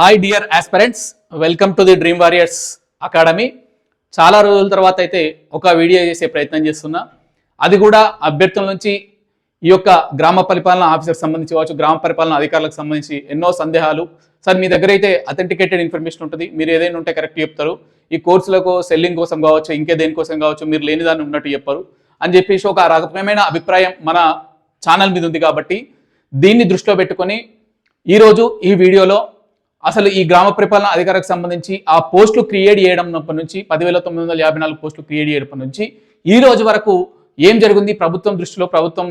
Hi dear aspirants welcome to the Dream Warriors Academy చాలా రోజుల తర్వాత అయితే ఒక వీడియో చేసే ప్రయత్నం చేస్తున్నా. అది కూడా అభ్యర్థుల నుంచి ఈ యొక్క గ్రామ పరిపాలన ఆఫీసర్ సంబంధించి కావచ్చు గ్రామ పరిపాలన అధికారులకు సంబంధించి ఎన్నో సందేహాలు. సార్ మీ దగ్గర అయితే అథెంటికేటెడ్ ఇన్ఫర్మేషన్ ఉంటుంది. మీరు ఏదైనా ఉంటే కరెక్ట్ చెప్తారు. ఈ కోర్సులకు సెల్లింగ్ కోసం కావచ్చు ఇంకే దేనికోసం కావచ్చు మీరు లేని దాన్ని ఉన్నట్టు చెప్పారు. అని చెప్పేసి ఒక రకమైన అభిప్రాయం మన ఛానల్ మీద ఉంది కాబట్టి దీన్ని దృష్టిలో పెట్టుకొని ఈరోజు ఈ వీడియోలో అసలు ఈ గ్రామ పరిపాలన అధికారికి సంబంధించి ఆ పోస్టులు క్రియేట్ చేయడం నుంచి పదివేల తొమ్మిది వందల యాభై నాలుగు పోస్టులు క్రియేట్ చేయడం నుంచి ఈ రోజు వరకు ఏం జరిగింది? ప్రభుత్వం దృష్టిలో ప్రభుత్వం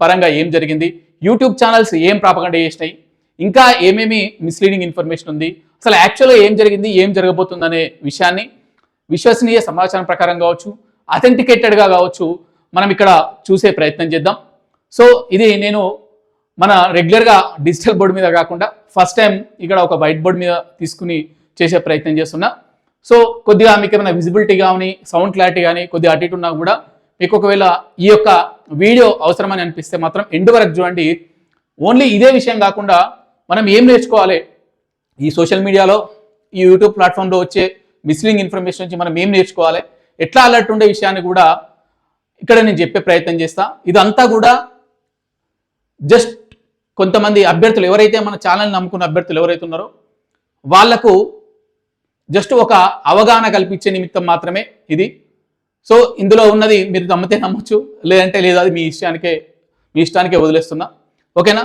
పరంగా ఏం జరిగింది? యూట్యూబ్ ఛానల్స్ ఏం ప్రాపగండ చేసినాయి? ఇంకా ఏమేమి మిస్లీడింగ్ ఇన్ఫర్మేషన్ ఉంది? అసలు యాక్చువల్గా ఏం జరిగింది? ఏం జరగబోతుంది అనే విషయాన్ని విశ్వసనీయ సమాచారం ప్రకారం కావచ్చు అథెంటికేటెడ్గా కావచ్చు మనం ఇక్కడ చూసే ప్రయత్నం చేద్దాం. సో ఇది నేను మన రెగ్యులర్గా డిజిటల్ బోర్డు మీద కాకుండా ఫస్ట్ టైం ఇక్కడ ఒక వైట్ బోర్డ్ మీద తీసుకుని చేసే ప్రయత్నం చేస్తున్నా. సో కొద్దిగా మీకు ఏమైనా విజిబిలిటీ కానీ సౌండ్ క్లారిటీ కానీ కొద్దిగా అటు ఇటు ఉన్నా కూడా మీకు ఒకవేళ ఈ యొక్క వీడియో అవసరమని అనిపిస్తే మాత్రం ఎండ్ వరకు చూడండి. ఓన్లీ ఇదే విషయం కాకుండా మనం ఏం నేర్చుకోవాలి? ఈ సోషల్ మీడియాలో ఈ యూట్యూబ్ ప్లాట్ఫామ్లో వచ్చే మిస్లింగ్ ఇన్ఫర్మేషన్ నుంచి మనం ఏం నేర్చుకోవాలి? ఎట్లా అలర్ట్ ఉండే విషయాన్ని కూడా ఇక్కడ నేను చెప్పే ప్రయత్నం చేస్తా. ఇదంతా కూడా జస్ట్ కొంతమంది అభ్యర్థులు ఎవరైతే మన ఛానల్ నమ్ముకున్న అభ్యర్థులు ఎవరైతే ఉన్నారో వాళ్ళకు జస్ట్ ఒక అవగాహన కల్పించే నిమిత్తం మాత్రమే ఇది. సో ఇందులో ఉన్నది మీరు నమ్మితే నమ్మొచ్చు లేదంటే లేదు అది మీ ఇష్టానికే మీ ఇష్టానికే వదిలేస్తున్నా. ఓకేనా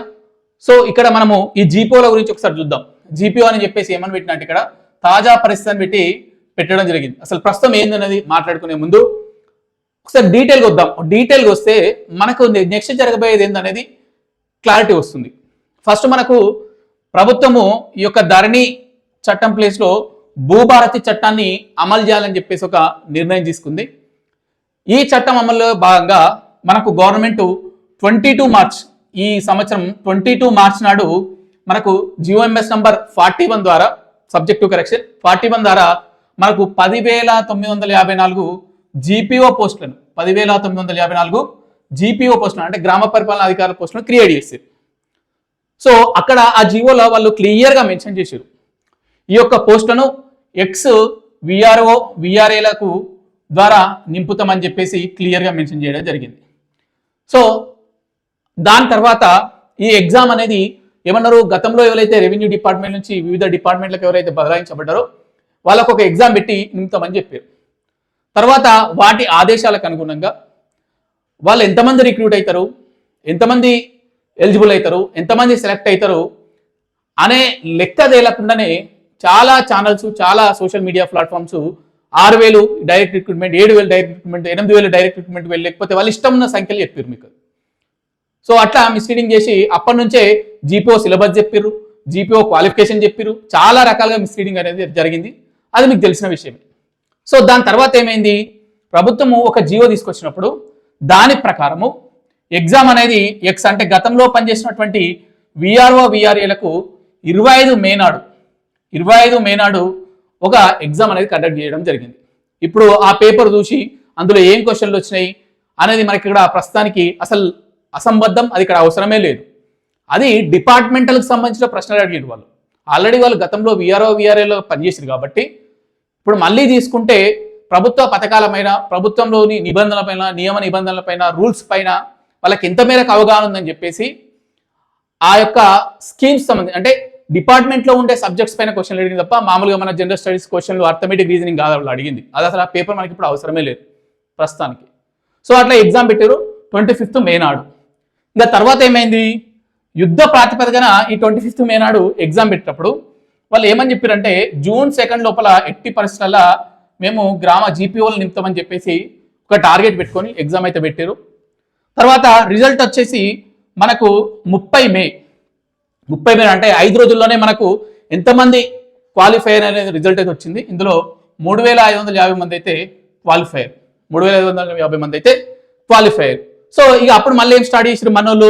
సో ఇక్కడ మనము ఈ జీపీఓల గురించి ఒకసారి చూద్దాం. జీపీఓ అని చెప్పేసి ఏమని పెట్టినట్టు ఇక్కడ తాజా పరిస్థితిని పెట్టి పెట్టడం జరిగింది. అసలు ప్రస్తుతం ఏందన్నది మాట్లాడుకునే ముందు ఒకసారి డీటెయిల్గా వద్దాం. డీటెయిల్గా వస్తే మనకు నెక్స్ట్ జరగబోయేది ఏందనేది క్లారిటీ వస్తుంది. ఫస్ట్ మనకు ప్రభుత్వము ఈ యొక్క ధరణి చట్టం ప్లేస్లో భూభారతి చట్టాన్ని అమలు చేయాలని చెప్పేసి ఒక నిర్ణయం తీసుకుంది. ఈ చట్టం అమలులో భాగంగా మనకు గవర్నమెంట్ ట్వంటీ టూ మార్చ్ ఈ సంవత్సరం ట్వంటీ టూ మార్చ్ నాడు మనకు GO MS number forty one ద్వారా subject to correction forty one ద్వారా మనకు పదివేల తొమ్మిది వందల యాభై నాలుగు జీపీఓ పోస్టులను పదివేల తొమ్మిది వందల యాభై నాలుగు జీపీఓ పోస్టులు అంటే గ్రామ పరిపాలన అధికారుల పోస్టులను క్రియేట్ చేశారు. సో అక్కడ ఆ జీవోలో వాళ్ళు క్లియర్గా మెన్షన్ చేశారు. ఈ యొక్క పోస్టులను ఎక్స్ విఆర్ఓ విఆర్ఏలకు ద్వారా నింపుతామని చెప్పేసి క్లియర్గా మెన్షన్ చేయడం జరిగింది. సో దాని తర్వాత ఈ ఎగ్జామ్ అనేది ఏమన్నారు? గతంలో ఎవరైతే రెవెన్యూ డిపార్ట్మెంట్ నుంచి వివిధ డిపార్ట్మెంట్లకు ఎవరైతే బదలాయించబడ్డారో వాళ్ళకు ఒక ఎగ్జామ్ పెట్టి నింపుతామని చెప్పారు. తర్వాత వాటి ఆదేశాలకు అనుగుణంగా వాళ్ళు ఎంతమంది రిక్రూట్ అవుతారు? ఎంతమంది ఎలిజిబుల్ అవుతారు? ఎంతమంది సెలెక్ట్ అవుతారు? అనే లెక్క తేలకుండానే చాలా ఛానల్స్ చాలా సోషల్ మీడియా ప్లాట్ఫామ్స్ ఆరు వేలు డైరెక్ట్ రిక్రూట్మెంట్ ఏడు వేలు డైరెక్ట్ రిక్రూట్మెంట్ ఎనిమిది వేలు డైరెక్ట్ రిక్రూట్మెంట్ వెళ్ళి లేకపోతే వాళ్ళు ఇష్టం ఉన్న సంఖ్యలు చెప్పారు మీకు. సో అట్లా మిస్లీడింగ్ చేసి అప్పటి నుంచే జీపీఓ సిలబస్ చెప్పారు జీపీఓ క్వాలిఫికేషన్ చెప్పారు చాలా రకాలుగా మిస్లీడింగ్ అనేది జరిగింది. అది మీకు తెలిసిన విషయమే. సో దాని తర్వాత ఏమైంది? ప్రభుత్వము ఒక జియో తీసుకొచ్చినప్పుడు దాని ప్రకారము ఎగ్జామ్ అనేది ఎక్స్ అంటే గతంలో పనిచేసినటువంటి విఆర్ఓ విఆర్ఏలకు ఇరవై ఐదు మే నాడు ఇరవై ఐదు మే నాడు ఒక ఎగ్జామ్ అనేది కండక్ట్ చేయడం జరిగింది. ఇప్పుడు ఆ పేపర్ చూసి అందులో ఏం క్వశ్చన్లు వచ్చినాయి అనేది మనకి ఇక్కడ ప్రస్తుతానికి అసలు అసంబద్ధం అది ఇక్కడ అవసరమే లేదు. అది డిపార్ట్మెంటల్కి సంబంధించిన ప్రశ్నలు అడిగారు వాళ్ళు. ఆల్రెడీ వాళ్ళు గతంలో విఆర్ఓ విఆర్ఏలో పనిచేసారు కాబట్టి ఇప్పుడు మళ్ళీ తీసుకుంటే ప్రభుత్వ పథకాలపైన ప్రభుత్వంలోని నిబంధనలపైన నియమ నిబంధనలపైన రూల్స్ పైన వాళ్ళకి ఎంత మేరకు అవగాహన ఉందని చెప్పేసి ఆ యొక్క స్కీమ్స్ సంబంధించి అంటే డిపార్ట్మెంట్లో ఉండే సబ్జెక్ట్స్ పైన క్వశ్చన్లు అడిగింది తప్ప మామూలుగా మన జనరల్ స్టడీస్ క్వశ్చన్లు అర్థమెటిక్ రీజనింగ్ కాదు వాళ్ళు అడిగింది. అది అసలు ఆ పేపర్ మనకి ఇప్పుడు అవసరమే లేదు ప్రస్తుతానికి. సో అట్లా ఎగ్జామ్ పెట్టారు ట్వంటీ ఫిఫ్త్ మే నాడు. ఇంకా తర్వాత ఏమైంది? యుద్ధ ప్రాతిపదికన ఈ ట్వంటీ ఫిఫ్త్ మే నాడు ఎగ్జామ్ పెట్టినప్పుడు వాళ్ళు ఏమని చెప్పారంటే జూన్ సెకండ్ లోపల ఎట్టి పరిస్థితుల మేము గ్రామ జీపీఓలు నింపుతామని చెప్పేసి ఒక టార్గెట్ పెట్టుకొని ఎగ్జామ్ అయితే పెట్టారు తర్వాత రిజల్ట్ వచ్చేసి మనకు ముప్పై మే ముప్పై మే అంటే ఐదు రోజుల్లోనే మనకు ఎంతమంది క్వాలిఫైయర్ అనేది రిజల్ట్ అయితే వచ్చింది. ఇందులో మూడు వేల ఐదు వందల యాభై మంది అయితే క్వాలిఫైయర్ మూడు వేల ఐదు వందల యాభై మంది అయితే క్వాలిఫైయర్ సో ఇక అప్పుడు మళ్ళీ ఏం స్టార్ట్ చేసారు మనోళ్ళు?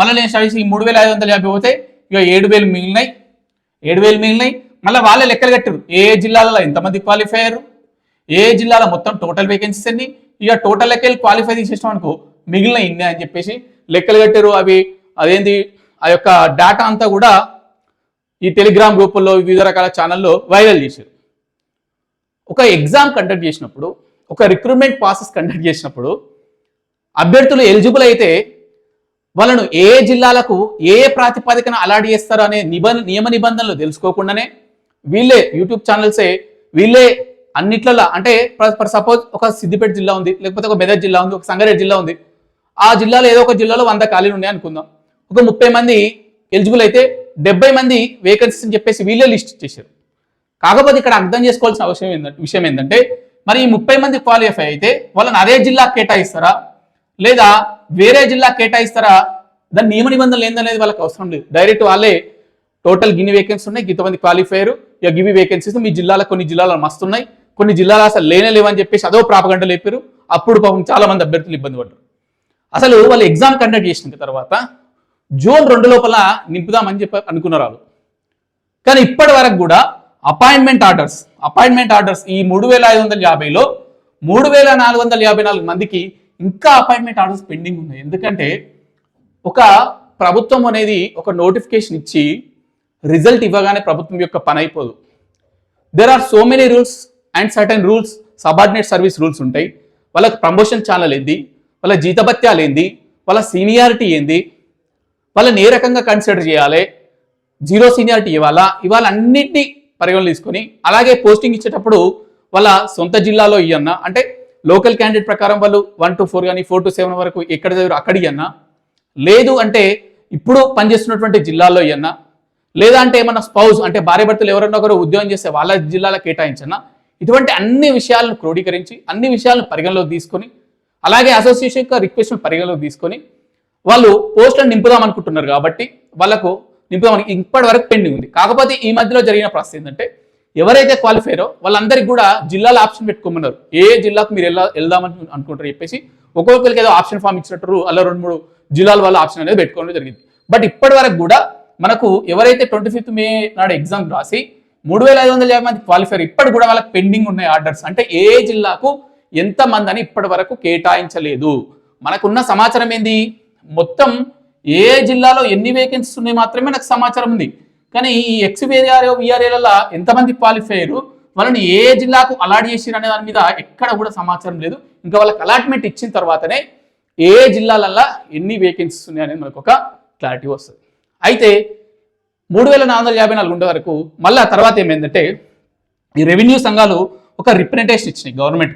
మళ్ళీ ఏం స్టార్ట్ చేసి మూడు వేల ఐదు వందల యాభై పోతే ఇక ఏడు వేలు మిగిలినాయి. ఏడు వేలు మిగిలినాయి. మళ్ళీ వాళ్ళే లెక్కలు కట్టారు ఏ జిల్లాలలో ఎంతమంది క్వాలిఫైయర్ ఏ జిల్లాలో మొత్తం టోటల్ వేకెన్సీస్ అన్ని ఇక టోటల్ లెక్కలు క్వాలిఫై తీసేసాం అనుకో మిగిలిన ఇన్ని అని చెప్పేసి లెక్కలు కట్టారు. అవి అదేంటి ఆ యొక్క డేటా అంతా కూడా ఈ టెలిగ్రామ్ గ్రూపుల్లో వివిధ రకాల ఛానల్లో వైరల్ చేశారు. ఒక ఎగ్జామ్ కండక్ట్ చేసినప్పుడు ఒక రిక్రూట్మెంట్ ప్రాసెస్ కండక్ట్ చేసినప్పుడు అభ్యర్థులు ఎలిజిబుల్ అయితే వాళ్ళను ఏ జిల్లాలకు ఏ ప్రాతిపదికన అలాట్ చేస్తారో అనే నిబంధ నియమ నిబంధనలు తెలుసుకోకుండానే వీళ్ళే యూట్యూబ్ ఛానల్సే వీళ్ళే అన్నిట్లలో అంటే ఫర్ సపోజ్ ఒక సిద్దిపేట జిల్లా ఉంది లేకపోతే ఒక మెదక్ జిల్లా ఉంది ఒక సంగారెడ్డి జిల్లా ఉంది. ఆ జిల్లాలో ఏదో ఒక జిల్లాలో వంద ఖాళీలు ఉన్నాయి అనుకుందాం. ఒక ముప్పై మంది ఎలిజిబుల్ అయితే డెబ్బై మంది వేకెన్సీస్ అని చెప్పేసి వీళ్ళే లిస్ట్ చేశారు కాకపోతే ఇక్కడ అర్థం చేసుకోవాల్సిన అవసరం ఏంటంటే విషయం ఏంటంటే మరి ఈ ముప్పై మంది క్వాలిఫై అయితే వాళ్ళని అదే జిల్లా కేటాయిస్తారా? లేదా వేరే జిల్లా కేటాయిస్తారా? దాని నియమ నిబంధనలు ఏందనేది వాళ్ళకి అవసరం లేదు. డైరెక్ట్ వాళ్ళే టోటల్ గిన్ని వేకెన్సీ ఉన్నాయి ఇంతమంది క్వాలిఫైర్ ఇక గివి వేకెన్సీస్ మీ జిల్లాలో కొన్ని జిల్లాలో మస్తున్నాయి కొన్ని జిల్లాలు అసలు లేనే లేవని చెప్పేసి అదో ప్రాపగంట లేపారు. అప్పుడు పాపం చాలా మంది అభ్యర్థులు ఇబ్బంది పడ్డారు. అసలు వాళ్ళు ఎగ్జామ్ కండక్ట్ చేసిన తర్వాత జూన్ రెండు లోపల నింపుదామని చెప్పి అనుకున్నారు వాళ్ళు. కానీ ఇప్పటి వరకు కూడా అపాయింట్మెంట్ ఆర్డర్స్ అపాయింట్మెంట్ ఆర్డర్స్ ఈ మూడు వేల ఐదు వందల యాభైలో మూడు వేల నాలుగు వందల యాభై నాలుగు మందికి ఇంకా అపాయింట్మెంట్ ఆర్డర్స్ పెండింగ్ ఉన్నాయి. ఎందుకంటే ఒక ప్రభుత్వం అనేది ఒక నోటిఫికేషన్ ఇచ్చి రిజల్ట్ ఇవ్వగానే ప్రభుత్వం యొక్క పని అయిపోదు. There are so many rules and certain rules subordinate service rules ఉంటాయి. వాళ్ళకి ప్రమోషన్ ఛానల్ ఏంది? వాళ్ళ జీతభత్యాలు ఏంది? వాళ్ళ సీనియారిటీ ఏంది? వాళ్ళని ఏ రకంగా కన్సిడర్ చేయాలి? జీరో సీనియారిటీ ఇవ్వాలా? ఇవాళ అన్నింటినీ పరిగణలో తీసుకొని అలాగే పోస్టింగ్ ఇచ్చేటప్పుడు వాళ్ళ సొంత జిల్లాలో ఇవ్వన్నా అంటే లోకల్ క్యాండిడేట్ ప్రకారం వాళ్ళు వన్ టు ఫోర్ కానీ ఫోర్ టు సెవెన్ వరకు ఎక్కడ చదివారు అక్కడ ఇవ్వన్నా లేదు అంటే ఇప్పుడు పనిచేస్తున్నటువంటి జిల్లాలో ఇవ్వన్నా లేదా అంటే ఏమన్నా స్పౌజ్ అంటే భార్య భర్తలు ఎవరన్నా ఒకరు ఉద్యోగం చేస్తే వాళ్ళ జిల్లాలో కేటాయించన్నా. ఇటువంటి అన్ని విషయాలను క్రోడీకరించి అన్ని విషయాలను పరిగణలోకి తీసుకొని అలాగే అసోసియేషన్ యొక్క రిక్వెస్ట్ను పరిగణలోకి తీసుకొని వాళ్ళు పోస్టులను నింపుదాం అనుకుంటున్నారు కాబట్టి వాళ్ళకు నింపుదామని ఇప్పటి వరకు పెండింగ్ ఉంది. కాకపోతే ఈ మధ్యలో జరిగిన ప్రాసెస్ ఏంటంటే ఎవరైతే క్వాలిఫైరో వాళ్ళందరికీ కూడా జిల్లాల ఆప్షన్ పెట్టుకోమన్నారు. ఏ జిల్లాకు మీరు వెళ్ళా వెళ్దామని అనుకుంటారు చెప్పేసి ఒక్కొక్కరికి ఏదో ఆప్షన్ ఫామ్ ఇచ్చినట్టు అలా రెండు మూడు జిల్లాల వాళ్ళ ఆప్షన్ అనేది పెట్టుకోవడం జరిగింది. బట్ ఇప్పటి వరకు కూడా మనకు ఎవరైతే ట్వంటీ ఫిఫ్త్ మే నాడు ఎగ్జామ్ రాసి మూడు వేల ఐదు వందల యాభై మంది క్వాలిఫైర్ ఇప్పటి కూడా వాళ్ళకి పెండింగ్ ఉన్నాయి ఆర్డర్స్ అంటే ఏ జిల్లాకు ఎంత మంది అని ఇప్పటి వరకు కేటాయించలేదు. మనకున్న సమాచారం ఏంది? మొత్తం ఏ జిల్లాలో ఎన్ని వేకెన్సీస్ ఉన్నాయి మాత్రమే నాకు సమాచారం ఉంది. కానీ ఈ ఎక్స్ విఆర్ఓ విఆర్ఏలలో ఎంతమంది క్వాలిఫైర్ వాళ్ళని ఏ జిల్లాకు అలాట్ చేసిరు అనే దాని మీద ఎక్కడ కూడా సమాచారం లేదు. ఇంకా వాళ్ళకి అలాట్మెంట్ ఇచ్చిన తర్వాతనే ఏ జిల్లాలల్లో ఎన్ని వేకెన్సీస్ ఉన్నాయి అనేది మనకు ఒక క్లారిటీ వస్తుంది. అయితే మూడు వేల నాలుగు వందల యాభై నాలుగు ఉండే వరకు మళ్ళీ ఆ తర్వాత ఏమైందంటే ఈ రెవెన్యూ సంఘాలు ఒక రిప్రజెంటేషన్ ఇచ్చినాయి గవర్నమెంట్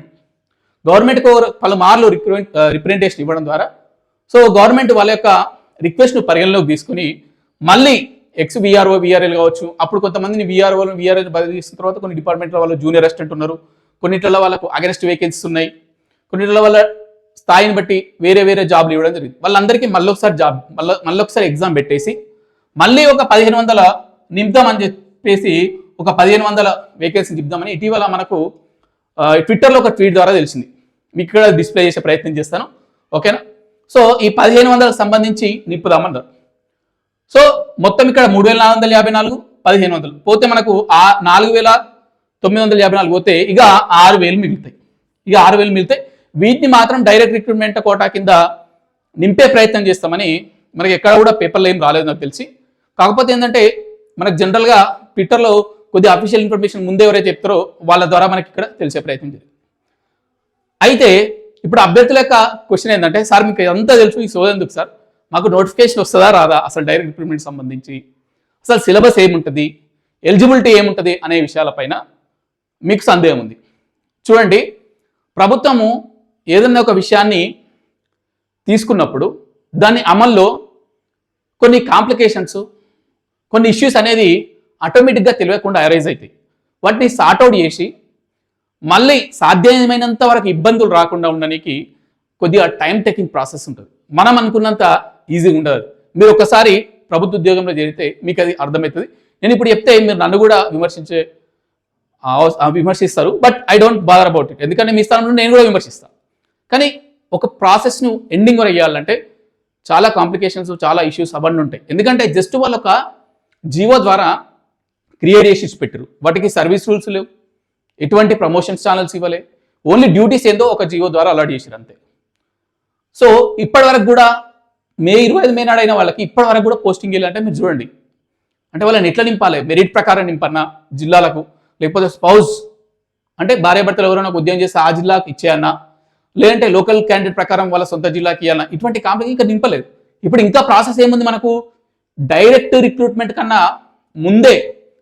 గవర్నమెంట్కు పలుమార్లు రిప్రజెంట్ రిప్రజెంటేషన్ ఇవ్వడం ద్వారా. సో గవర్నమెంట్ వాళ్ళ యొక్క రిక్వెస్ట్ను పరిగణలోకి తీసుకుని మళ్ళీ ఎక్స్ విఆర్ఓ విఆర్ఎల్ కావచ్చు అప్పుడు కొంతమందిని విఆర్ఓలు విఆర్ఎల్ బదిలీ చేసిన తర్వాత కొన్ని డిపార్ట్మెంట్లో వాళ్ళు జూనియర్ అసిస్టెంట్ ఉన్నారు. కొన్నిట్లలో వాళ్ళకు అగెన్స్ట్ వేకెన్సీస్ ఉన్నాయి. కొన్నిట్లలో వాళ్ళ స్థాయిని బట్టి వేరే వేరే జాబ్లు ఇవ్వడం జరిగింది. వాళ్ళందరికీ మళ్ళీ ఒకసారి జాబ్ మళ్ళీ మళ్ళీ ఒకసారి ఎగ్జామ్ పెట్టేసి మళ్ళీ ఒక పదిహేను వందల నింపుదామని చెప్పేసి ఒక పదిహేను వందల వేకెన్సీ నింపుదామని ఇటీవల మనకు ట్విట్టర్లో ఒక ట్వీట్ ద్వారా తెలిసింది. మీకు ఇక్కడ డిస్ప్లే చేసే ప్రయత్నం చేస్తాను. ఓకేనా? సో ఈ పదిహేను వందలకు సంబంధించి నింపుదామన్నారు. సో మొత్తం ఇక్కడ మూడు వేల నాలుగు వందల యాభై నాలుగు పదిహేను వందలు. పోతే మనకు ఆ నాలుగు వేల తొమ్మిది వందల యాభై నాలుగు పోతే ఇక ఆరు వేలు మిగులుతాయి. ఇక ఆరు వేలు మిగులుతాయి. వీటిని మాత్రం డైరెక్ట్ రిక్రూట్మెంట్ కోటా కింద నింపే ప్రయత్నం చేస్తామని మనకి ఎక్కడ కూడా పేపర్లో ఏం రాలేదు నాకు తెలిసి. కాకపోతే ఏంటంటే మనకు జనరల్గా ట్విట్టర్లో కొద్ది అఫీషియల్ ఇన్ఫర్మేషన్ ముందే ఎవరైతే చెప్తారో వాళ్ళ ద్వారా మనకి ఇక్కడ తెలిసే ప్రయత్నం జరిగింది అయితే ఇప్పుడు అభ్యర్థుల యొక్క క్వశ్చన్ ఏంటంటే సార్ మీకు అంతా తెలుసు ఈ సోది ఎందుకు సార్? మాకు నోటిఫికేషన్ వస్తుందా రాదా? అసలు డైరెక్ట్ రిక్రూట్మెంట్ సంబంధించి. అసలు సిలబస్ ఏముంటుంది? ఎలిజిబిలిటీ ఏముంటుంది? అనే విషయాలపైన మీకు సందేహం ఉంది. చూడండి ప్రభుత్వము ఏదన్నా ఒక విషయాన్ని తీసుకున్నప్పుడు దాని అమల్లో కొన్ని కాంప్లికేషన్స్ కొన్ని ఇష్యూస్ అనేది ఆటోమేటిక్గా తెలియకుండా అరైజ్ అవుతాయి. వాటిని సార్ట్అవుట్ చేసి మళ్ళీ సాధ్యమైనంత వరకు ఇబ్బందులు రాకుండా ఉండడానికి కొద్దిగా టైం టేకింగ్ ప్రాసెస్ ఉంటుంది. మనం అనుకున్నంత ఈజీగా ఉండదు. మీరు ఒకసారి ప్రభుత్వ ఉద్యోగంలో చేరితే మీకు అది అర్థమవుతుంది. నేను ఇప్పుడు చెప్తే మీరు నన్ను కూడా విమర్శించే విమర్శిస్తారు but I don't bother about it ఎందుకంటే మీ స్థానంలో నేను కూడా విమర్శిస్తాను కానీ ఒక ప్రాసెస్ను ఎండింగ్ వరకు చేయాలంటే చాలా కాంప్లికేషన్స్ చాలా ఇష్యూస్ అవన్నీ ఉంటాయి. ఎందుకంటే జస్ట్ వాళ్ళొక జియో ద్వారా క్రియేట్ చేసి ఇచ్చి పెట్టారు వాటికి సర్వీస్ రూల్స్ లేవు. ఎటువంటి ప్రమోషన్స్ ఛానల్స్ ఇవ్వలే. ఓన్లీ డ్యూటీస్ ఏందో ఒక జియో ద్వారా అలాట్ చేశారు అంతే. సో ఇప్పటి వరకు కూడా మే ఇరవై ఐదు మే నాడైన వాళ్ళకి ఇప్పటి వరకు కూడా పోస్టింగ్ వెళ్ళాలంటే మీరు చూడండి. అంటే వాళ్ళని ఎట్లా నింపాలి. మెరిట్ ప్రకారం నింపన్నా జిల్లాలకు. లేకపోతే స్పౌజ్ అంటే భార్యాభర్తలు ఎవరైనా ఒక ఉద్యోగం చేస్తే ఆ జిల్లాకి ఇచ్చేయన్నా లేదంటే లోకల్ క్యాండిడేట్ ప్రకారం వాళ్ళ సొంత జిల్లాకి ఇవ్వాలన్నా ఇటువంటి కాంప్లెక్స్ ఇంకా నింపలేదు. ఇప్పుడు ఇంకా ప్రాసెస్ ఏముంది మనకు? డైరెక్ట్ రిక్రూట్మెంట్ కన్నా ముందే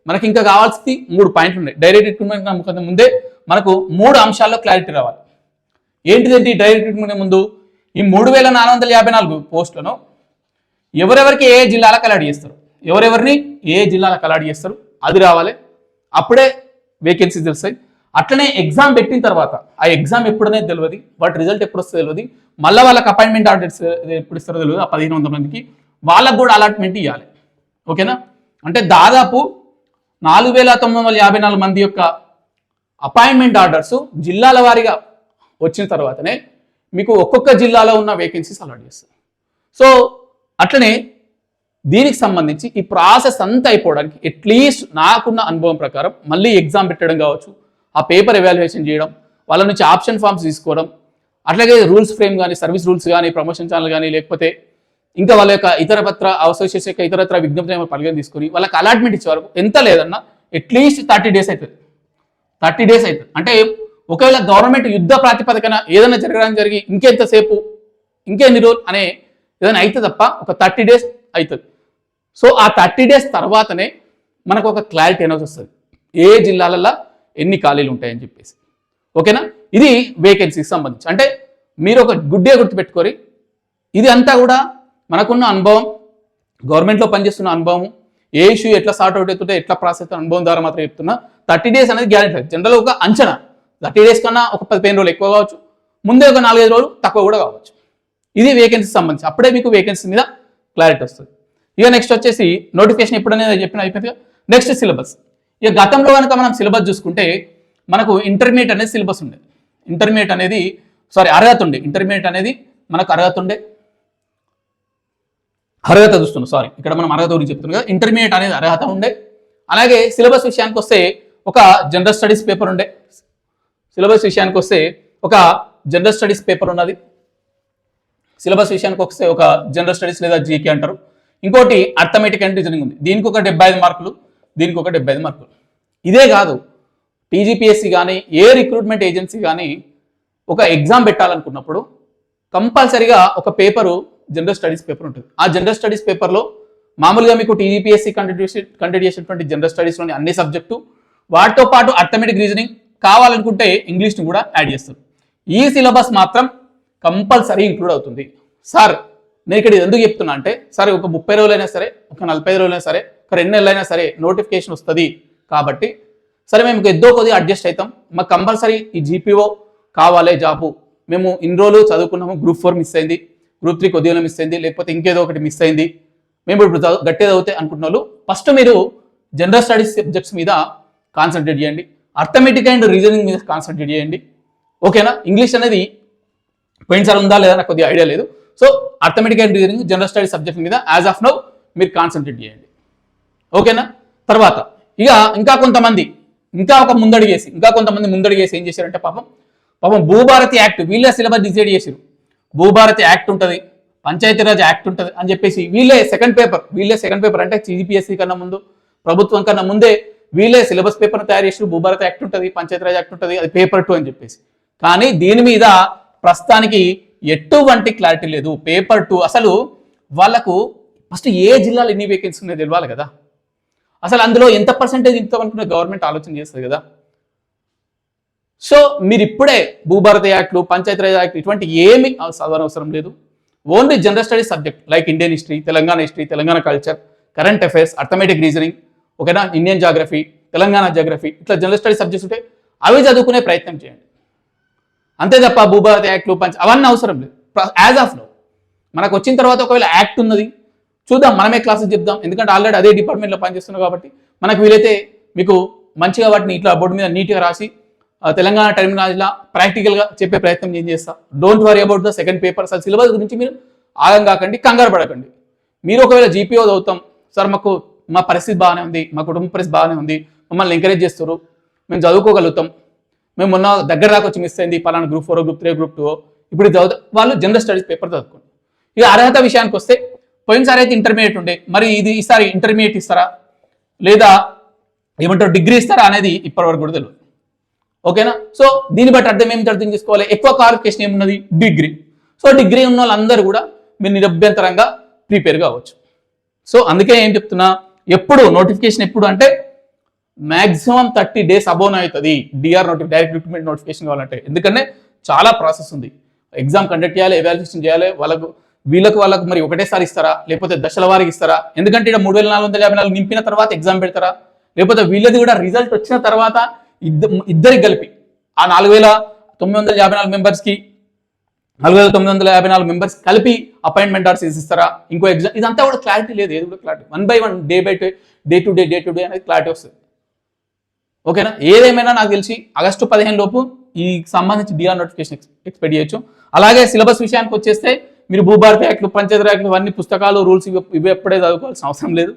మనకి ఇంకా కావాల్సింది మూడు పాయింట్లు ఉన్నాయి. డైరెక్ట్ రిక్రూట్మెంట్ కన్నా ముందే మనకు మూడు అంశాల్లో క్లారిటీ రావాలి. ఏంటిదేంటి డైరెక్ట్ రిక్రూట్మెంట్ ముందు? ఈ మూడు వేల నాలుగు వందల యాభై నాలుగు పోస్టులను ఎవరెవరికి ఏ జిల్లాలకు అలాట్ చేస్తారు? ఎవరెవరిని ఏ జిల్లాలకు అలాట్ చేస్తారు? అది రావాలి. అప్పుడే వేకెన్సీ తెలుస్తాయి. అట్లనే ఎగ్జామ్ పెట్టిన తర్వాత ఆ ఎగ్జామ్ ఎప్పుడనేది తెలియదు. వాటి రిజల్ట్ ఎప్పుడు వస్తుందో తెలియదు. మళ్ళీ వాళ్ళకి అపాయింట్మెంట్ ఆర్డర్స్ ఎప్పుడు ఇస్తారో తెలియదు. ఆ పదిహేను వందల మందికి. వాళ్ళకు కూడా అలాట్మెంట్ ఇవ్వాలి ఓకేనా? అంటే దాదాపు నాలుగు వేల తొమ్మిది వందల యాభై నాలుగు మంది యొక్క అపాయింట్మెంట్ ఆర్డర్స్ జిల్లాల వారీగా వచ్చిన తర్వాతనే మీకు ఒక్కొక్క జిల్లాలో ఉన్న వేకెన్సీస్ అలాట్ చేస్తారు. సో అట్లనే దీనికి సంబంధించి ఈ ప్రాసెస్ అంతా అయిపోవడానికి అట్లీస్ట్ నాకున్న అనుభవం ప్రకారం మళ్ళీ ఎగ్జామ్ పెట్టడం కావచ్చు ఆ పేపర్ ఎవాల్యుయేషన్ చేయడం వాళ్ళ నుంచి ఆప్షన్ ఫామ్స్ తీసుకోవడం అట్లాగే రూల్స్ ఫ్రేమ్ కానీ సర్వీస్ రూల్స్ కానీ ప్రమోషన్ ఛానల్ కానీ లేకపోతే ఇంకా వాళ్ళ యొక్క ఇతర పత్ర అసోసియేషన్ యొక్క ఇతరత్ర విజ్ఞప్తి పరిగణ తీసుకొని వాళ్ళకి అలాట్మెంట్ ఇచ్చేవారు. ఎంత లేదన్నా అట్లీస్ట్ థర్టీ డేస్ అవుతుంది థర్టీ డేస్ అవుతుంది అంటే ఒకవేళ గవర్నమెంట్ యుద్ధ ప్రాతిపదికన ఏదైనా జరగడానికి జరిగి ఇంకెంతసేపు ఇంకెన్ని రోజులు అనే ఏదైనా అయితే తప్ప ఒక థర్టీ డేస్ అవుతుంది సో ఆ థర్టీ డేస్ తర్వాతనే మనకు ఒక క్లారిటీ అనేది వస్తుంది. ఏ జిల్లాలలో ఎన్ని ఖాళీలు ఉంటాయని చెప్పేసి. ఓకేనా? ఇది వేకెన్సీకి సంబంధించి. అంటే మీరు ఒక గుడ్డే గుర్తుపెట్టుకొని ఇది అంతా కూడా మనకున్న అనుభవం గవర్నమెంట్లో పనిచేస్తున్న అనుభవం ఏ ఇష్యూ ఎట్లా సార్ట్ అవుట్ అవుతుంటే ఎట్లా ప్రాసెస్ అనుభవం ద్వారా మాత్రం చెప్తున్నా. థర్టీ డేస్ అనేది గ్యారెంటీ జనరల్ ఒక అంచనా. థర్టీ డేస్ కన్నా ఒక పదిహేను రోజులు ఎక్కువ కావచ్చు. ముందే ఒక నాలుగైదు రోజులు తక్కువ కూడా కావచ్చు. ఇది వేకెన్సీ సంబంధించి. అప్పుడే మీకు వేకెన్సీ మీద క్లారిటీ వస్తుంది. ఇక నెక్స్ట్ వచ్చేసి నోటిఫికేషన్ ఎప్పుడనేది చెప్పిన అయిపోయింది నెక్స్ట్ సిలబస్ ఇక గతంలో కనుక మనం సిలబస్ చూసుకుంటే మనకు ఇంటర్మీడియట్ అనేది సిలబస్ ఉండే. ఇంటర్మీడియట్ అనేది సారీ అర్హత ఉండే. ఇంటర్మీడియట్ అనేది మనకు అర్హత ఉండే. అర్హత చూస్తున్నాం సారీ ఇక్కడ మనం అర్హత గురించి చెప్తున్నాం కదా ఇంటర్మీడియట్ అనేది అర్హత ఉండే. అలాగే సిలబస్ విషయానికి వస్తే ఒక జనరల్ స్టడీస్ పేపర్ ఉండే. సిలబస్ విషయానికి వస్తే ఒక జనరల్ స్టడీస్ పేపర్ ఉన్నది. సిలబస్ విషయానికి వస్తే ఒక జనరల్ స్టడీస్ లేదా జీకే అంటారు. ఇంకోటి అర్థమెటిక్ అండ్ రీజనింగ్ ఉంది. దీనికి ఒక డెబ్బై ఐదు మార్కులు దీనికి ఒక డెబ్బై ఐదు మార్కులు. ఇదే కాదు టీజీపీఎస్సీ కానీ ఏ రిక్రూట్మెంట్ ఏజెన్సీ కానీ ఒక ఎగ్జామ్ పెట్టాలనుకున్నప్పుడు కంపల్సరిగా ఒక పేపరు జనరల్ స్టడీస్ పేపర్ ఉంటుంది. ఆ జనరల్ స్టడీస్ పేపర్లో మామూలుగా మీకు టీజీపీఎస్సీ కండక్ట్ కండక్ట్ చేసినటువంటి జనరల్ స్టడీస్లోని అన్ని సబ్జెక్టు వాటితో పాటు అర్థమెటిక్ రీజనింగ్ కావాలనుకుంటే ఇంగ్లీష్ని కూడా యాడ్ చేస్తారు. ఈ సిలబస్ మాత్రం కంపల్సరీ ఇంక్లూడ్ అవుతుంది. సార్ నేను ఇక్కడ ఇది ఎందుకు చెప్తున్నా అంటే సరే ఒక ముప్పై రోజులైనా సరే ఒక నలభై రోజులైనా సరే ఒక రెండు నెలలైనా సరే నోటిఫికేషన్ వస్తుంది. కాబట్టి సరే మేము ఎద్దో కొద్దిగా అడ్జస్ట్ అవుతాం. మాకు కంపల్సరీ ఈ జీపీఓ కావాలి జాబు. మేము ఇన్ని రోజులు చదువుకున్నాము గ్రూప్ ఫోర్ మిస్ అయింది. గ్రూప్ త్రీ కొద్దిగా మిస్ అయింది లేకపోతే ఇంకేదో ఒకటి మిస్ అయింది. మేము ఇప్పుడు చదువు గట్టిగా చదివితే అనుకుంటున్న వాళ్ళు ఫస్ట్ మీరు జనరల్ స్టడీస్ సబ్జెక్ట్స్ మీద కాన్సన్ట్రేట్ చేయండి. అర్థమెటిక్ అండ్ రీజనింగ్ మీద కాన్సన్ట్రేట్ చేయండి. ఓకేనా ఇంగ్లీష్ అనేది పోయినసారి ఉందా లేదా నాకు కొద్దిగా ఐడియా లేదు. So arithmetic and reasoning general studies subject మీద యాజ్ ఆఫ్ నౌ మీరు కాన్సన్ట్రేట్ చేయండి. ఓకేనా తర్వాత ఇక ఇంకా కొంతమంది ఇంకా ఒక ముందడిగేసి ఇంకా కొంతమంది ముందడిగేసి ఏం చేశారంటే పాపం పాపం భూభారతి యాక్ట్ వీళ్ళే సిలబస్ డిసైడ్ చేశారు భూభారతి యాక్ట్ ఉంటుంది పంచాయతీరాజ్ యాక్ట్ ఉంటుంది అని చెప్పేసి వీళ్ళే సెకండ్ పేపర్ వీళ్ళే సెకండ్ పేపర్ అంటే సిజిపిఎస్సి కన్నా ముందు ప్రభుత్వం కన్నా ముందే వీళ్ళే సిలబస్ పేపర్ తయారు చేసి భూభారతి యాక్ట్ ఉంటుంది పంచాయతీరాజ్ యాక్ట్ ఉంటుంది అది పేపర్ టూ అని చెప్పేసి. కానీ దీని మీద ప్రస్తుతానికి ఎటువంటి క్లారిటీ లేదు. పేపర్ టూ అసలు వాళ్ళకు ఫస్ట్ ఏ జిల్లాలో ఎన్ని వేకెన్సీ ఉన్నాయో తెలియాలి కదా. అసలు అందులో ఎంత పర్సెంటేజ్ ఇస్తామనుకున్న గవర్నమెంట్ ఆలోచన చేస్తుంది కదా. సో మీరు ఇప్పుడే భూభారత యాక్ట్లు పంచాయతీరాజ్ యాక్ట్ ఇటువంటి ఏమి అవసరం లేదు. Only general studies subject like Indian history Telangana history Telangana culture current affairs arithmetic reasoning ఓకేనా ఇండియన్ జాగ్రఫీ తెలంగాణ జాగ్రఫీ ఇట్లా జనరల్ స్టడీస్ సబ్జెక్ట్స్ ఉంటే అవి చదువుకునే ప్రయత్నం చేయండి. అంతే తప్ప భూభారత యాక్ట్లు పంచ అవన్నీ అవసరం లేదు. యాజ్ ఆఫ్లో మనకు వచ్చిన తర్వాత ఒకవేళ యాక్ట్ ఉన్నది చూద్దాం మనమే క్లాసెస్ చెప్దాం. ఎందుకంటే ఆల్రెడీ అదే డిపార్ట్మెంట్లో పనిచేస్తున్నాం కాబట్టి మనకు వీలైతే మీకు మంచిగా వాటిని ఇట్లా బోర్డు మీద నీట్గా రాసి తెలంగాణ టెర్మినాలజీలా ప్రాక్టికల్గా చెప్పే ప్రయత్నం నేను చేస్తా. Don't worry about the second paper అసలు సిలబస్ గురించి మీరు ఆగం కాకండి కంగారు పడకండి. మీరు ఒకవేళ జీపీఓ చదువుతాం సార్ మాకు మా పరిస్థితి బాగానే ఉంది మా కుటుంబ పరిస్థితి బాగానే ఉంది మమ్మల్ని ఎంకరేజ్ చేస్తారు మేము చదువుకోగలుగుతాం. మేము మొన్న దగ్గర దాకా వచ్చి మిస్ అయింది పలానా group four group three group two ఇప్పుడు ఇది చదువుతా వాళ్ళు జనరల్ స్టడీస్ పేపర్ చదువుకోండి. ఇక అర్హత విషయానికి వస్తే పోయినసారి అయితే ఇంటర్మీడియట్ ఉండే మరి ఇది ఈసారి ఇంటర్మీడియట్ ఇస్తారా? లేదా ఏమంటారు డిగ్రీ ఇస్తారా అనేది ఇప్పటివరకు కూడా తెలియదు. ఓకేనా? సో దీన్ని బట్టి అర్థం ఏమిటి అర్థం చేసుకోవాలి? ఎక్కువ క్వాలిఫికేషన్ ఏమున్నది? డిగ్రీ సో డిగ్రీ ఉన్న వాళ్ళందరూ కూడా మీరు నిరభ్యంతరంగా ప్రిపేర్ కావచ్చు. సో అందుకే ఏం చెప్తున్నా? ఎప్పుడు నోటిఫికేషన్ ఎప్పుడు అంటే మ్యాక్సిమం థర్టీ డేస్ అబోన్ అవుతుంది. డిఆర్ నోటిఫి డైరెక్ట్ రిక్రూట్మెంట్ నోటిఫికేషన్ కావాలంటే. ఎందుకంటే చాలా ప్రాసెస్ ఉంది. ఎగ్జామ్ కండక్ట్ చేయాలి ఎవాల్యుయేషన్ చేయాలి వాళ్ళకు వీళ్ళకు వాళ్ళకు మరి ఒకటేసారి ఇస్తారా? లేకపోతే దశల వారికి ఇస్తారా? ఎందుకంటే ఇక్కడ మూడు వేల నాలుగు వందల యాభై నాలుగు నింపిన తర్వాత ఎగ్జామ్ పెడతారా? లేకపోతే వీళ్ళది కూడా రిజల్ట్ వచ్చిన తర్వాత ఇద్దరికి కలిపి. ఆ నాలుగు వేల తొమ్మిది వందల యాభై నాలుగు మెంబర్స్కి నాలుగు వేల తొమ్మిది వందల యాభై నాలుగు మెంబర్స్ కలిపి అపాయింట్మెంట్ ఆర్డర్స్ ఇస్తారా? ఇంకో ఎగ్జామ్ ఇదంతా కూడా క్లారిటీ లేదు ఏది కూడా clarity one by one day by day day to day day to day అనేది క్లారిటీ వస్తుంది. ఓకేనా ఏదేమైనా నాకు తెలిసి ఆగస్టు పదిహేను లోపు ఈ సంబంధించి డిఆర్ నోటిఫికేషన్ ఎక్స్పెక్ట్ చేయొచ్చు. అలాగే సిలబస్ విషయానికి వచ్చేస్తే మీరు భూభారతి యాక్ట్లు పంచాయతీ యాక్ట్లు ఇవన్నీ పుస్తకాలు రూల్స్ ఇవి ఇవి ఎప్పుడే చదువుకోవాల్సిన అవసరం లేదు.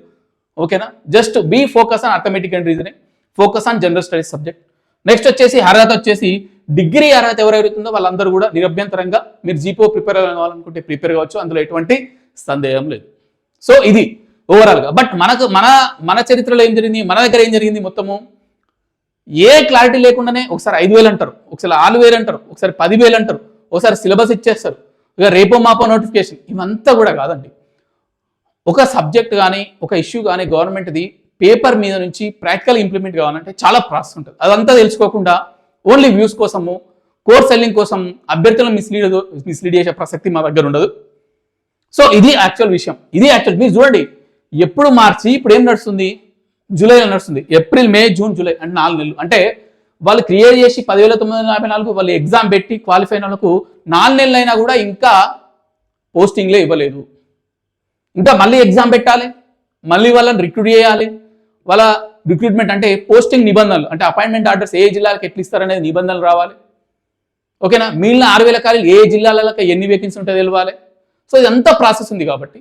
ఓకేనా just be focus on arithmetic and reasoning focus on general studies subject next వచ్చేసి అర్హత వచ్చేసి డిగ్రీ అర్హత ఎవరెవరైతుందో వాళ్ళందరూ కూడా నిరభ్యంతరంగా మీరు జీపో ప్రిపేర్ అవ్వాలనుకుంటే ప్రిపేర్ కావచ్చు. అందులో ఎటువంటి సందేహం లేదు. సో ఇది ఓవరాల్గా బట్ మనకు మన మన చరిత్రలో ఏం జరిగింది? మన దగ్గర ఏం జరిగింది మొత్తము? ఏ క్లారిటీ లేకుండానే ఒకసారి ఐదు వేలు అంటారు. ఒకసారి ఆరు వేలు అంటారు. ఒకసారి పదివేలు అంటారు. ఒకసారి సిలబస్ ఇచ్చేస్తారు. ఇక రేపో మాపో నోటిఫికేషన్ ఇవంతా కూడా కాదండి. ఒక సబ్జెక్ట్ కానీ ఒక ఇష్యూ కానీ గవర్నమెంట్ది పేపర్ మీద నుంచి ప్రాక్టికల్ ఇంప్లిమెంట్ కావాలంటే చాలా ప్రాసెస్ ఉంటుంది. అదంతా తెలుసుకోకుండా ఓన్లీ వ్యూస్ కోసము కోర్స్ సెల్లింగ్ కోసం అభ్యర్థులను మిస్లీడ్ మిస్లీడ్ చేసే ప్రసక్తి మా దగ్గర ఉండదు. సో ఇది యాక్చువల్ విషయం. ఇది యాక్చువల్ మీరు చూడండి ఎప్పుడు మార్చి ఇప్పుడు ఏం నడుస్తుంది? జూలైలో నడుస్తుంది. ఏప్రిల్ మే జూన్ జూలై అంటే నాలుగు నెలలు. అంటే వాళ్ళు క్రియేట్ చేసి పదివేల తొమ్మిది వందల యాభై నాలుగు వాళ్ళు ఎగ్జామ్ పెట్టి క్వాలిఫై అయిన వాళ్ళకు నాలుగు నెలలు అయినా కూడా ఇంకా పోస్టింగ్లే ఇవ్వలేదు. ఇంకా మళ్ళీ ఎగ్జామ్ పెట్టాలి. మళ్ళీ వాళ్ళని రిక్రూట్ చేయాలి. వాళ్ళ రిక్రూట్మెంట్ అంటే పోస్టింగ్ నిబంధనలు. అంటే అపాయింట్మెంట్ ఆర్డర్స్ ఏ జిల్లాలకు ఎట్లా ఇస్తారనేది నిబంధనలు రావాలి. ఓకేనా మిగిలిన ఆరు వేల ఖాళీలు ఏ జిల్లాలలో ఎన్ని వేకెన్సీ ఉంటుందో తెలియాలి సో ఇదంతా ప్రాసెస్ ఉంది కాబట్టి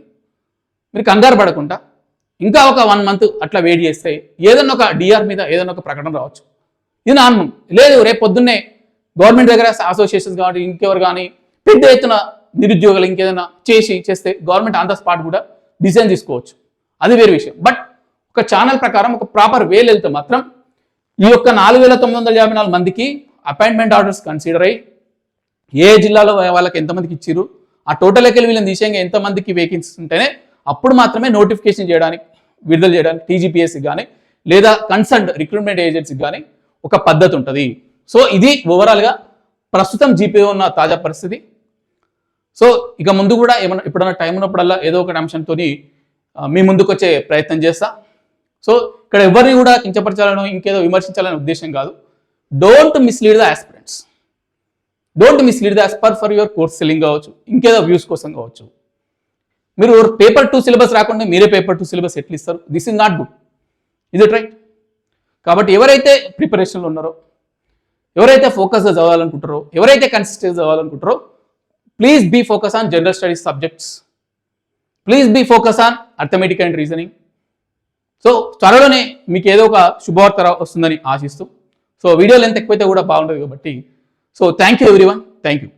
మీరు కంగారు పడకుండా ఇంకా ఒక వన్ మంత్ అట్లా వెయిట్ చేస్తే ఏదన్నా ఒక డిఆర్ మీద ఏదన్నా ఒక ప్రకటన రావచ్చు. ఇది నార్మల్ లేదు రేపు పొద్దున్నే గవర్నమెంట్ దగ్గర అసోసియేషన్స్ కానీ ఇంకెవరు కానీ పెద్ద ఎత్తున నిరుద్యోగులు ఇంకేదైనా చేసి చేస్తే గవర్నమెంట్ ఆన్ ద స్పాట్ కూడా డిసిజన్ తీసుకోవచ్చు. అది వేరే విషయం. బట్ ఒక ఛానల్ ప్రకారం ఒక ప్రాపర్ వేలు వెళ్తే మాత్రం ఈ యొక్క నాలుగు వేల తొమ్మిది వందల యాభై నాలుగు మందికి అపాయింట్మెంట్ ఆర్డర్స్ కన్సిడర్ అయ్యి ఏ జిల్లాలో వాళ్ళకి ఎంతమందికి ఇచ్చిర్రు ఆ టోటల్ ఎక్కలు వీళ్ళని తీసేయంగా ఎంతమందికి వేకెన్సీ ఉంటేనే అప్పుడు మాత్రమే నోటిఫికేషన్ చేయడానికి విడుదల చేయడానికి టీజీపీఎస్కి కానీ లేదా కన్సల్ట్ రిక్రూట్మెంట్ ఏజెన్సీకి కానీ ఒక పద్ధతి ఉంటుంది. సో ఇది ఓవరాల్గా ప్రస్తుతం జీపీఓ ఉన్న తాజా పరిస్థితి. సో ఇక ముందు కూడా ఏమన్నా ఎప్పుడైనా టైం ఉన్నప్పుడల్లా ఏదో ఒక అంశంతో మీ ముందుకు వచ్చే ప్రయత్నం చేస్తా. సో ఇక్కడ ఎవరిని కూడా కించపరచాలని ఇంకేదో విమర్శించాలనే ఉద్దేశం కాదు. Don't mislead the aspirants don't mislead the aspir for your course selling కావచ్చు ఇంకేదో వ్యూస్ కోసం కావచ్చు. మీరు పేపర్ టూ సిలబస్ రాకుండా మీరే పేపర్ టూ సిలబస్ ఎట్లా ఇస్తారు? దిస్ ఇస్ నాట్ గుడ్ ఇది ఇట్ రైట్ కాబట్టి ఎవరైతే ప్రిపరేషన్లో ఉన్నారో ఎవరైతే ఫోకస్గా చదవాలనుకుంటారో ఎవరైతే consistence చదవాలనుకుంటారో please be focus on general studies subjects please be focus on arithmetic and reasoning so త్వరలోనే మీకు ఏదో ఒక శుభవార్త వస్తుందని ఆశిస్తూ. సో వీడియో లెంత్ ఎక్కువైతే కూడా బాగుంటుంది కాబట్టి. So thank you everyone thank you